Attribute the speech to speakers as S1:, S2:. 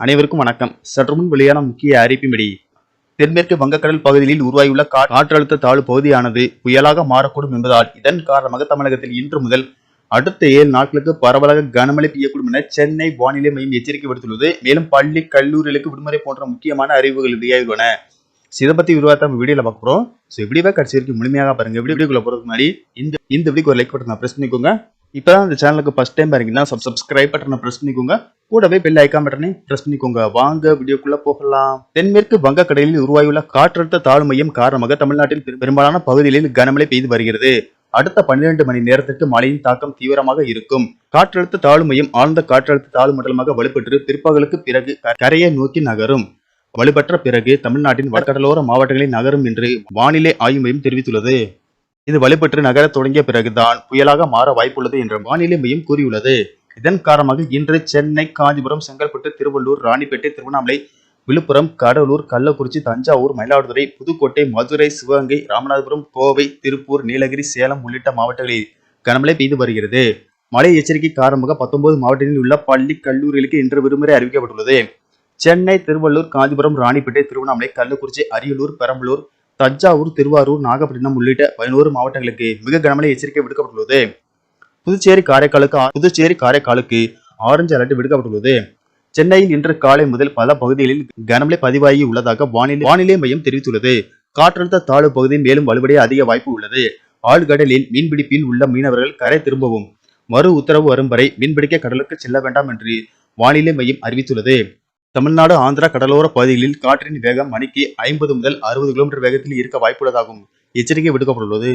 S1: அனைவருக்கும் வணக்கம். சற்று முன் வெளியான முக்கிய அறிவிப்பின்படி தென்மேற்கு வங்கக்கடல் பகுதியில் உருவாகியுள்ள காற்றழுத்த தாழ்வு பகுதியானது புயலாக மாறக்கூடும் என்பதால் இதன் காரணமாக தமிழகத்தில் இன்று முதல் அடுத்த ஏழு நாட்களுக்கு பரவலாக கனமழை பெய்யக்கூடும் என சென்னை வானிலை மையம் எச்சரிக்கை விடுத்துள்ளது. மேலும் பள்ளி கல்லூரிகளுக்கு விடுமுறை போன்ற முக்கியமான அறிவுகள் வெளியாகியுள்ளன. So, இதை பத்தி விரிவாக நம்ம வீடியோல பார்க்க போறோம். ஸோ வீடியோவை கடைசி வரைக்கும் முழுமையாக பாருங்க. வீடியோக்குள்ள போறதுக்கு முன்னாடி இந்த இந்த வீடியோக்கு ஒரு லைக் பட்டனை பிரஸ் பண்ணிக்கோங்க. இப்போதான் இந்த சேனலுக்கு ஃபஸ்ட் டைம் பாருங்கன்னா சப்ஸ்கிரைப் பட்டனை ப்ரெஸ் பண்ணிக்கோங்க. கூடவே பெல் ஐக்கான் பட்டனை ப்ரெஸ் பண்ணிக்கோங்க. வாங்க வீடியோக்குள்ள போகலாம். தென்மேற்கு வங்கக்கடலில் உருவாகியுள்ள காற்றழுத்த தாழ்வு மையம் காரணமாக தமிழ்நாட்டில் பெரும்பாலான பகுதிகளில் கனமழை பெய்து வருகிறது. அடுத்த 12 மணி நேரத்திற்கு மழையின் தாக்கம் தீவிரமாக இருக்கும். காற்றழுத்த தாழ்வு மையம் ஆழ்ந்த காற்றழுத்த தாழ்வு மண்டலமாக வலுப்பெற்று பிற்பகலுக்கு பிறகு கரையை நோக்கி நகரும். வலுப்பெற்ற பிறகு தமிழ்நாட்டின் வடகடலோர மாவட்டங்களில் நகரும் என்று வானிலை ஆய்வு மையம் தெரிவித்துள்ளது. இது வலுப்பெற்று நகரத் தொடங்கிய பிறகுதான் புயலாக மாற வாய்ப்புள்ளது என்று வானிலை மையம் கூறியுள்ளது. இதன் காரணமாக இன்று சென்னை காஞ்சிபுரம் செங்கல்பட்டு திருவள்ளூர் ராணிப்பேட்டை திருவண்ணாமலை விழுப்புரம் கடலூர் கள்ளக்குறிச்சி தஞ்சாவூர் மயிலாடுதுறை புதுக்கோட்டை மதுரை சிவகங்கை ராமநாதபுரம் கோவை திருப்பூர் நீலகிரி சேலம் உள்ளிட்ட மாவட்டங்களில் கனமழை பெய்து வருகிறது. மழை எச்சரிக்கை காரணமாக 19 மாவட்டங்களில் உள்ள பள்ளி கல்லூரிகளுக்கு இன்று விடுமுறை அறிவிக்கப்பட்டுள்ளது. சென்னை திருவள்ளூர் காஞ்சிபுரம் ராணிப்பேட்டை திருவண்ணாமலை கள்ளக்குறிச்சி அரியலூர் பெரம்பலூர் தஞ்சாவூர் திருவாரூர் நாகப்பட்டினம் உள்ளிட்ட பதினோரு மாவட்டங்களுக்கு மிக கனமழை எச்சரிக்கை விடுக்கப்பட்டுள்ளது. புதுச்சேரி காரைக்காலுக்கு புதுச்சேரி காரைக்காலுக்கு ஆரஞ்சு அலர்ட் விடுக்கப்பட்டுள்ளது. சென்னையில் இன்று காலை முதல் பல பகுதிகளில் கனமழை பதிவாகி உள்ளதாக வானிலை வானிலை மையம் தெரிவித்துள்ளது. காற்றழுத்த தாழ்வு பகுதி மேலும் வலுவடைய அதிக வாய்ப்பு உள்ளது. ஆழ்கடலில் மீன்பிடிப்பில் உள்ள மீனவர்கள் கரை திரும்பவும் மறு உத்தரவு வரும் வரை மீன்பிடிக்க கடலுக்கு செல்ல வேண்டாம் என்று வானிலை மையம் அறிவித்துள்ளது. தமிழ்நாடு ஆந்திரா கடலோர பகுதிகளில் காற்றின் வேகம் மணிக்கு ஐம்பது முதல் அறுபது கிலோமீட்டர் வேகத்தில் இருக்க வாய்ப்புள்ளதாகும். எச்சரிக்கை விடுக்கப்பட்டுள்ளது.